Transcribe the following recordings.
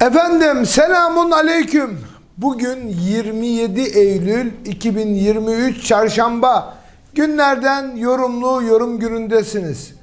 Efendim selamun aleyküm. Bugün 27 Eylül 2023 Çarşamba. Günlerden yorumlu yorum günündesiniz.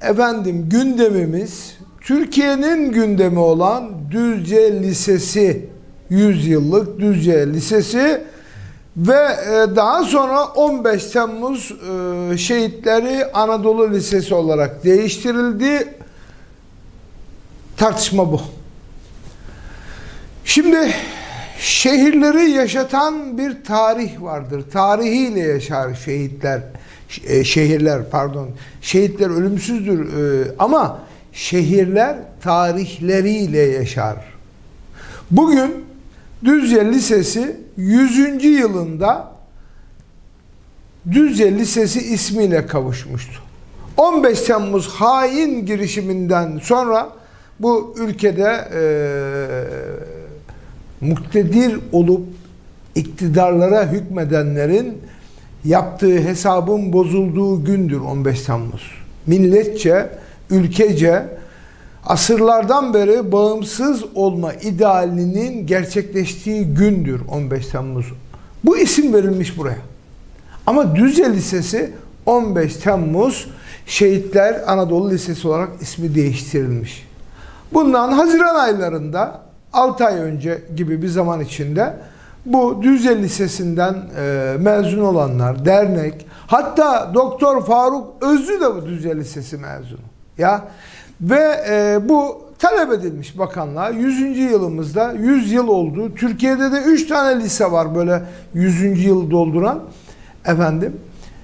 Efendim gündemimiz Türkiye'nin gündemi olan Düzce Lisesi 100 yıllık Düzce Lisesi ve e, daha sonra 15 Temmuz e, şehitleri Anadolu Lisesi olarak değiştirildi. Tartışma bu. Şimdi şehirleri yaşatan bir tarih vardır. Tarihiyle yaşar şehitler, e, şehirler pardon. Şehitler ölümsüzdür e, ama şehirler tarihleriyle yaşar. Bugün Düzce Lisesi 100. yılında Düzce Lisesi ismiyle kavuşmuştu. 15 Temmuz hain girişiminden sonra bu ülkede eee muktedir olup iktidarlara hükmedenlerin yaptığı hesabın bozulduğu gündür 15 Temmuz. Milletçe, ülkece asırlardan beri bağımsız olma idealinin gerçekleştiği gündür 15 Temmuz. Bu isim verilmiş buraya. Ama Düzce Lisesi 15 Temmuz Şehitler Anadolu Lisesi olarak ismi değiştirilmiş. Bundan Haziran aylarında 6 ay önce gibi bir zaman içinde bu Düzce Lisesi'nden e, mezun olanlar, dernek, hatta Doktor Faruk Özlü de bu Düzce Lisesi mezunu. Ya ve e, bu talep edilmiş bakanlığa 100. yılımızda 100 yıl oldu. Türkiye'de de 3 tane lise var böyle 100. yıl dolduran efendim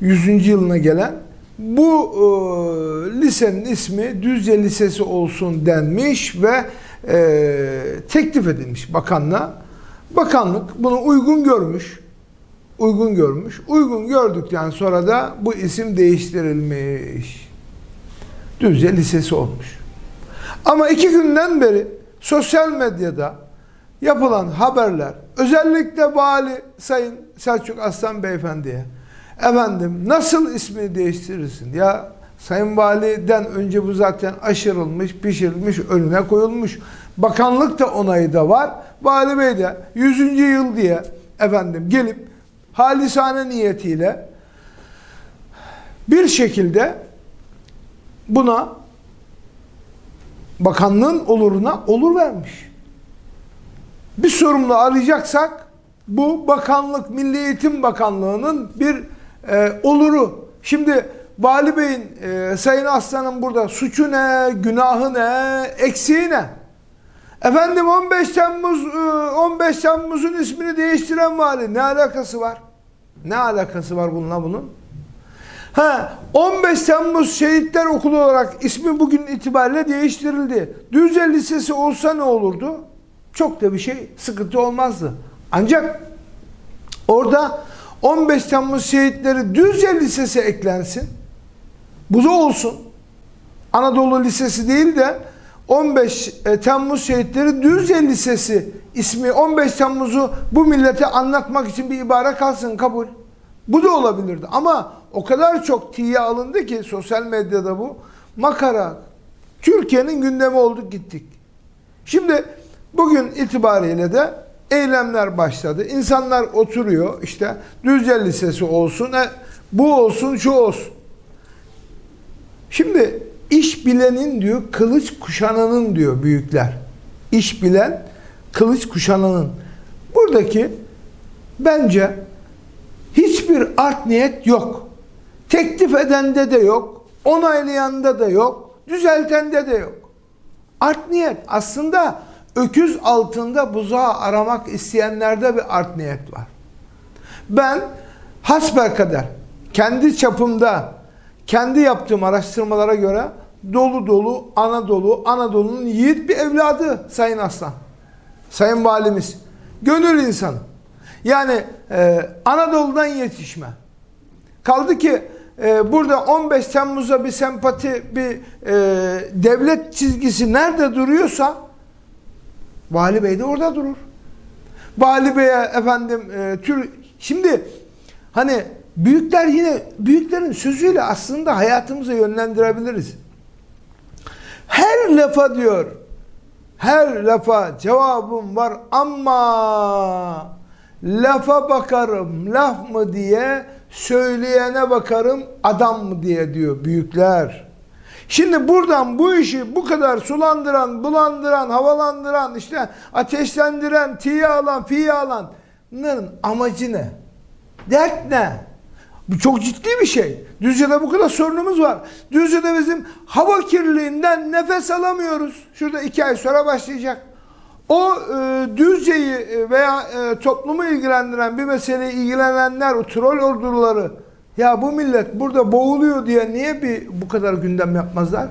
100. yılına gelen bu e, lisenin ismi Düzce Lisesi olsun denmiş ve e, teklif edilmiş bakanlığa. Bakanlık bunu uygun görmüş. Uygun görmüş. Uygun gördükten sonra da bu isim değiştirilmiş. Düzce Lisesi olmuş. Ama iki günden beri sosyal medyada yapılan haberler özellikle vali Sayın Selçuk Aslan Beyefendi'ye efendim nasıl ismini değiştirirsin ya Sayın Vali'den önce bu zaten aşırılmış, pişirilmiş, önüne koyulmuş. Bakanlık da onayı da var. Vali Bey de 100. yıl diye efendim gelip halisane niyetiyle bir şekilde buna bakanlığın oluruna olur vermiş. Bir sorumlu arayacaksak bu bakanlık, Milli Eğitim Bakanlığı'nın bir e, oluru. Şimdi Vali Bey'in, e, Sayın Aslan'ın burada suçu ne, günahı ne, eksiği ne? Efendim 15 Temmuz, e, 15 Temmuz'un ismini değiştiren vali ne alakası var? Ne alakası var bununla bunun? Ha, 15 Temmuz Şehitler Okulu olarak ismi bugün itibariyle değiştirildi. Düzce Lisesi olsa ne olurdu? Çok da bir şey sıkıntı olmazdı. Ancak orada 15 Temmuz Şehitleri Düzce Lisesi eklensin. Bu da olsun. Anadolu Lisesi değil de 15 Temmuz Şehitleri Düzce Lisesi ismi 15 Temmuz'u bu millete anlatmak için bir ibare kalsın kabul. Bu da olabilirdi ama o kadar çok tiye alındı ki sosyal medyada bu makara. Türkiye'nin gündemi olduk gittik. Şimdi bugün itibariyle de eylemler başladı. İnsanlar oturuyor işte Düzce Lisesi olsun, e, bu olsun, şu olsun. Şimdi iş bilenin diyor, kılıç kuşananın diyor büyükler. İş bilen, kılıç kuşananın. Buradaki bence hiçbir art niyet yok. Teklif edende de yok, onaylayanda da yok, düzeltende de yok. Art niyet aslında öküz altında buzağı aramak isteyenlerde bir art niyet var. Ben hasbelkader kendi çapımda kendi yaptığım araştırmalara göre dolu dolu Anadolu, Anadolu'nun yiğit bir evladı Sayın Aslan. Sayın Valimiz. Gönül insanı. Yani e, Anadolu'dan yetişme. Kaldı ki e, burada 15 Temmuz'a bir sempati, bir e, devlet çizgisi nerede duruyorsa Vali Bey de orada durur. Vali Bey'e efendim e, tür şimdi hani büyükler yine büyüklerin sözüyle aslında hayatımızı yönlendirebiliriz. Her lafa diyor Her lafa cevabım var ama lafa bakarım laf mı diye söyleyene bakarım adam mı diye diyor büyükler. Şimdi buradan bu işi bu kadar sulandıran, bulandıran, havalandıran, işte ateşlendiren, tiye alan, fiye alanın amacı ne? Dert ne? Bu çok ciddi bir şey. Düzce'de bu kadar sorunumuz var. Düzce'de bizim hava kirliliğinden nefes alamıyoruz. Şurada iki ay sonra başlayacak. O e, Düzce'yi e, veya e, toplumu ilgilendiren bir meseleyi ilgilenenler, o troll orduları ya bu millet burada boğuluyor diye niye bir bu kadar gündem yapmazlar?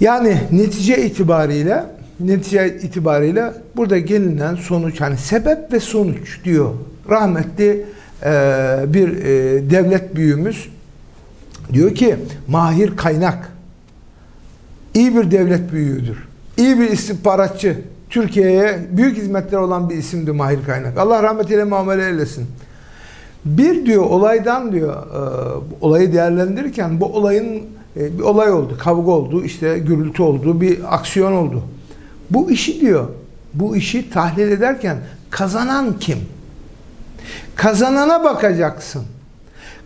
Yani netice itibariyle netice itibariyle burada gelinen sonuç hani sebep ve sonuç diyor. Rahmetli bir e, devlet büyüğümüz diyor ki Mahir Kaynak iyi bir devlet büyüğüdür. İyi bir istihbaratçı. Türkiye'ye büyük hizmetler olan bir isimdi Mahir Kaynak. Allah rahmetiyle muamele eylesin. Bir diyor olaydan diyor e, olayı değerlendirirken bu olayın e, bir olay oldu, kavga oldu, işte gürültü oldu, bir aksiyon oldu. Bu işi diyor, bu işi tahlil ederken kazanan kim? Kazanana bakacaksın.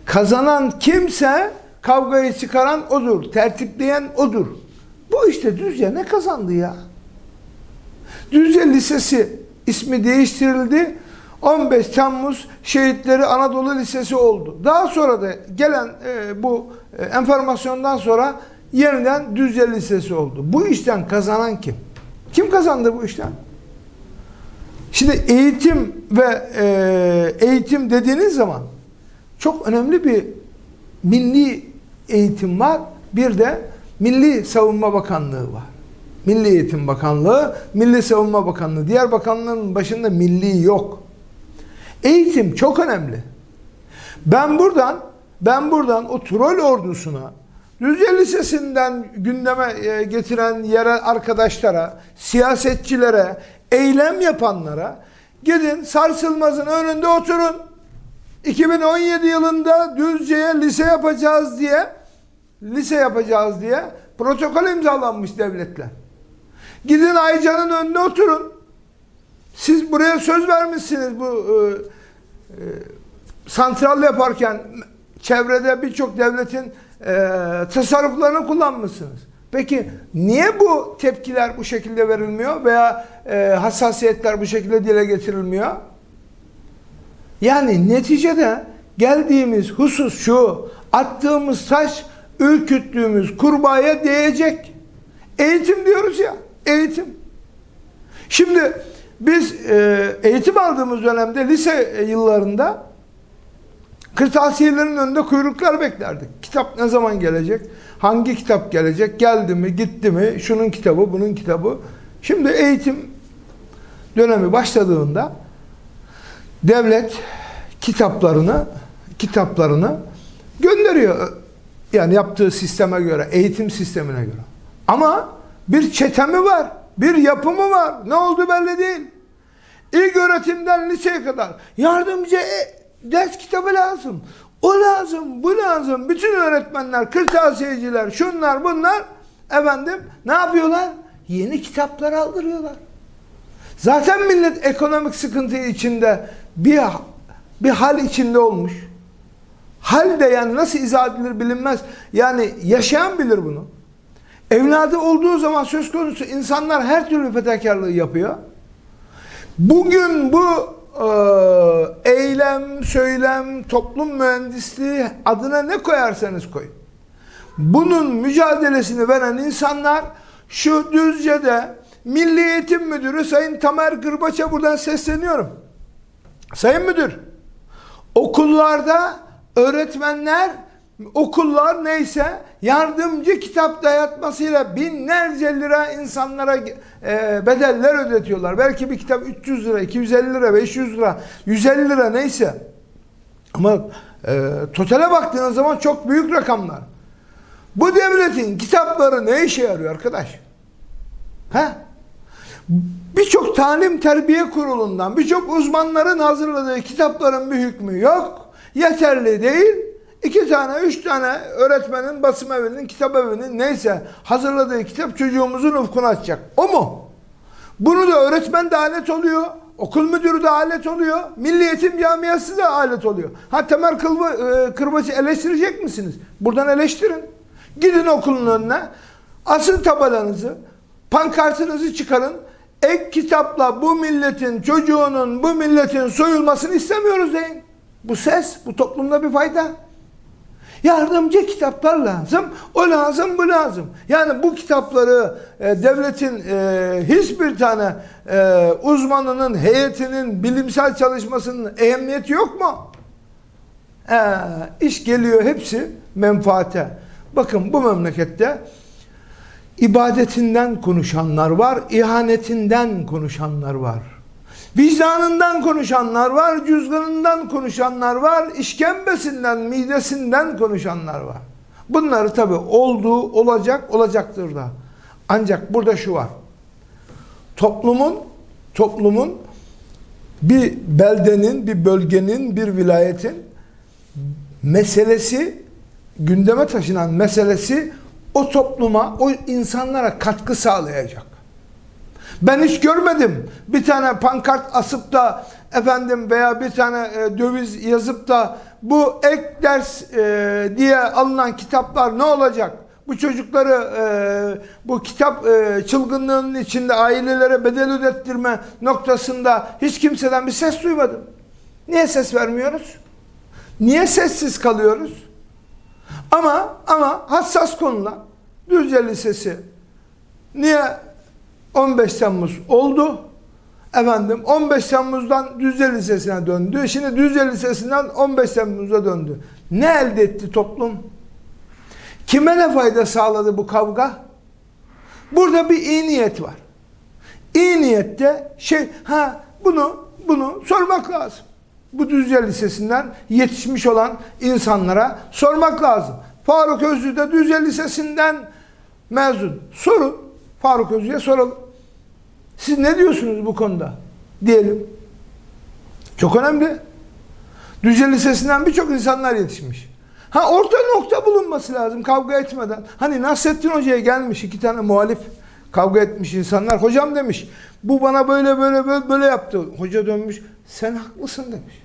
Kazanan kimse kavgayı çıkaran odur, tertipleyen odur. Bu işte Düzce ne kazandı ya? Düzce Lisesi ismi değiştirildi. 15 Temmuz Şehitleri Anadolu Lisesi oldu. Daha sonra da gelen e, bu e, enformasyondan sonra yeniden Düzce Lisesi oldu. Bu işten kazanan kim? Kim kazandı bu işten? Şimdi eğitim ve e, eğitim dediğiniz zaman çok önemli bir milli eğitim var. Bir de Milli Savunma Bakanlığı var. Milli Eğitim Bakanlığı, Milli Savunma Bakanlığı. Diğer bakanlığın başında milli yok. Eğitim çok önemli. Ben buradan ben buradan o troll ordusuna Düzce Lisesi'nden gündeme e, getiren yerel arkadaşlara, siyasetçilere, eylem yapanlara gidin sarsılmazın önünde oturun. 2017 yılında Düzce'ye lise yapacağız diye lise yapacağız diye protokol imzalanmış devletle. Gidin Aycan'ın önünde oturun. Siz buraya söz vermişsiniz bu e, e, santral yaparken çevrede birçok devletin e, tasarruflarını kullanmışsınız. Peki niye bu tepkiler bu şekilde verilmiyor veya e, hassasiyetler bu şekilde dile getirilmiyor? Yani neticede geldiğimiz husus şu, attığımız taş ürküttüğümüz kurbağaya değecek. Eğitim diyoruz ya, eğitim. Şimdi biz e, eğitim aldığımız dönemde lise yıllarında kırtasiyelerin önünde kuyruklar beklerdik. Kitap ne zaman gelecek? Hangi kitap gelecek? Geldi mi? Gitti mi? Şunun kitabı, bunun kitabı. Şimdi eğitim dönemi başladığında devlet kitaplarını kitaplarını gönderiyor. Yani yaptığı sisteme göre, eğitim sistemine göre. Ama bir çetemi var, bir yapımı var. Ne oldu belli değil. İlk öğretimden liseye kadar yardımcı e, ders kitabı lazım. O lazım, bu lazım. Bütün öğretmenler, kırtasiyeciler, şunlar bunlar efendim ne yapıyorlar? Yeni kitaplar aldırıyorlar. Zaten millet ekonomik sıkıntı içinde bir bir hal içinde olmuş. Hal de yani nasıl izah edilir bilinmez. Yani yaşayan bilir bunu. Evladı olduğu zaman söz konusu insanlar her türlü fedakarlığı yapıyor. Bugün bu eylem, söylem, toplum mühendisliği adına ne koyarsanız koyun. Bunun mücadelesini veren insanlar şu Düzce'de Milli Eğitim Müdürü Sayın Tamer Gırbaç'a buradan sesleniyorum. Sayın Müdür, okullarda öğretmenler, okullar neyse yardımcı kitap dayatmasıyla binlerce lira insanlara e, bedeller ödetiyorlar. Belki bir kitap 300 lira, 250 lira, 500 lira, 150 lira neyse. Ama e, totale baktığınız zaman çok büyük rakamlar. Bu devletin kitapları ne işe yarıyor arkadaş? He? Birçok talim terbiye kurulundan, birçok uzmanların hazırladığı kitapların bir hükmü yok. Yeterli değil. İki tane, üç tane öğretmenin, basım evinin, kitap evinin neyse hazırladığı kitap çocuğumuzun ufkunu açacak. O mu? Bunu da öğretmen de alet oluyor. Okul müdürü de alet oluyor. Milli Eğitim Camiası da alet oluyor. Ha Temel Kılba, e, Kırbacı eleştirecek misiniz? Buradan eleştirin. Gidin okulun önüne. Asın tabelanızı. Pankartınızı çıkarın. Ek kitapla bu milletin, çocuğunun, bu milletin soyulmasını istemiyoruz deyin. Bu ses, bu toplumda bir fayda. Yardımcı kitaplar lazım. O lazım, bu lazım. Yani bu kitapları e, devletin e, hiçbir tane e, uzmanının, heyetinin bilimsel çalışmasının ehemmiyeti yok mu? E, iş geliyor hepsi menfaate. Bakın bu memlekette ibadetinden konuşanlar var, ihanetinden konuşanlar var. Vicdanından konuşanlar var, cüzdanından konuşanlar var, işkembesinden, midesinden konuşanlar var. Bunları tabi olduğu olacak, olacaktır da. Ancak burada şu var. Toplumun, toplumun bir beldenin, bir bölgenin, bir vilayetin meselesi, gündeme taşınan meselesi o topluma, o insanlara katkı sağlayacak. Ben hiç görmedim. Bir tane pankart asıp da efendim veya bir tane e, döviz yazıp da bu ek ders e, diye alınan kitaplar ne olacak? Bu çocukları e, bu kitap e, çılgınlığının içinde ailelere bedel ödettirme noktasında hiç kimseden bir ses duymadım. Niye ses vermiyoruz? Niye sessiz kalıyoruz? Ama ama hassas konular. Düzce Lisesi niye 15 Temmuz oldu? Efendim 15 Temmuz'dan Düzce Lisesi'ne döndü. Şimdi Düzce Lisesi'nden 15 Temmuz'a döndü. Ne elde etti toplum? Kime ne fayda sağladı bu kavga? Burada bir iyi niyet var. İyi niyette şey ha bunu bunu sormak lazım. Bu Düzce Lisesi'nden yetişmiş olan insanlara sormak lazım. Faruk Özlü de Düzce Lisesi'nden mezun. Sorun. Faruk Özlü'ye soralım. Siz ne diyorsunuz bu konuda? Diyelim. Çok önemli. Düzce Lisesi'nden birçok insanlar yetişmiş. Ha orta nokta bulunması lazım kavga etmeden. Hani Nasrettin Hoca'ya gelmiş iki tane muhalif kavga etmiş insanlar. Hocam demiş bu bana böyle böyle böyle, böyle yaptı. Hoca dönmüş sen haklısın demiş.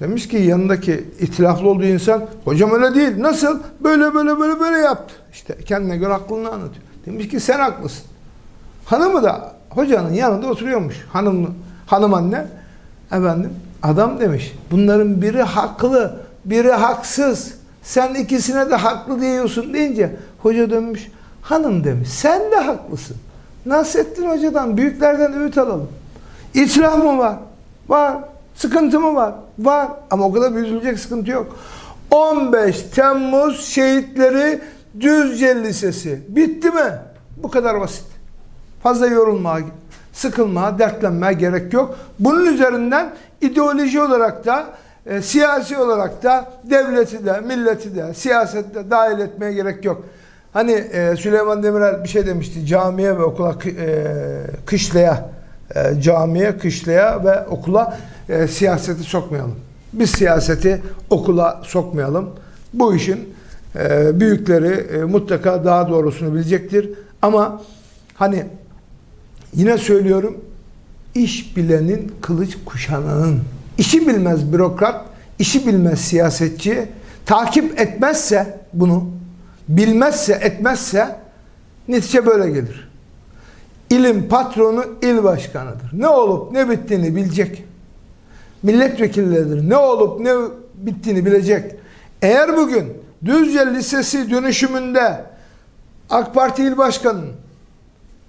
Demiş ki yanındaki itilaflı olduğu insan hocam öyle değil. Nasıl? Böyle böyle böyle böyle yaptı. İşte kendine göre aklını anlatıyor. Demiş ki sen haklısın. Hanımı da hocanın yanında oturuyormuş. Hanım, hanım anne. Efendim adam demiş. Bunların biri haklı, biri haksız. Sen ikisine de haklı diyorsun deyince hoca dönmüş. Hanım demiş sen de haklısın. Nasrettin Hoca'dan, büyüklerden öğüt alalım. İtiraf mı var? Var. Sıkıntı mı var? Var. Ama o kadar büyütülecek sıkıntı yok. 15 Temmuz şehitleri Düzce Lisesi. Bitti mi? Bu kadar basit. Fazla yorulmaya, sıkılmaya, dertlenmeye gerek yok. Bunun üzerinden ideoloji olarak da, e, siyasi olarak da devleti de, milleti de, siyasette dahil etmeye gerek yok. Hani e, Süleyman Demirel bir şey demişti. Camiye ve okula, e, kışlaya, e, camiye, kışlaya ve okula e, siyaseti sokmayalım. Biz siyaseti okula sokmayalım. Bu işin e, büyükleri e, mutlaka daha doğrusunu bilecektir. Ama hani yine söylüyorum iş bilenin kılıç kuşananın işi bilmez bürokrat, işi bilmez siyasetçi takip etmezse bunu bilmezse etmezse netice böyle gelir. İlim patronu il başkanıdır. Ne olup ne bittiğini bilecek. Milletvekilleridir. Ne olup ne bittiğini bilecek. Eğer bugün Düzce Lisesi dönüşümünde AK Parti il başkanının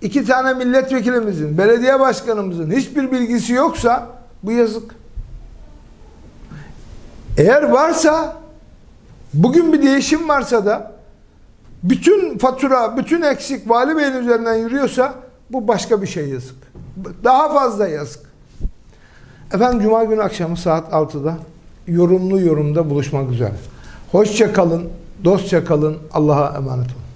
iki tane milletvekilimizin, belediye başkanımızın hiçbir bilgisi yoksa bu yazık. Eğer varsa bugün bir değişim varsa da bütün fatura, bütün eksik vali beyin üzerinden yürüyorsa bu başka bir şey yazık. Daha fazla yazık. Efendim Cuma günü akşamı saat 6'da yorumlu yorumda buluşmak üzere. Hoşça kalın, dostça kalın, Allah'a emanet olun.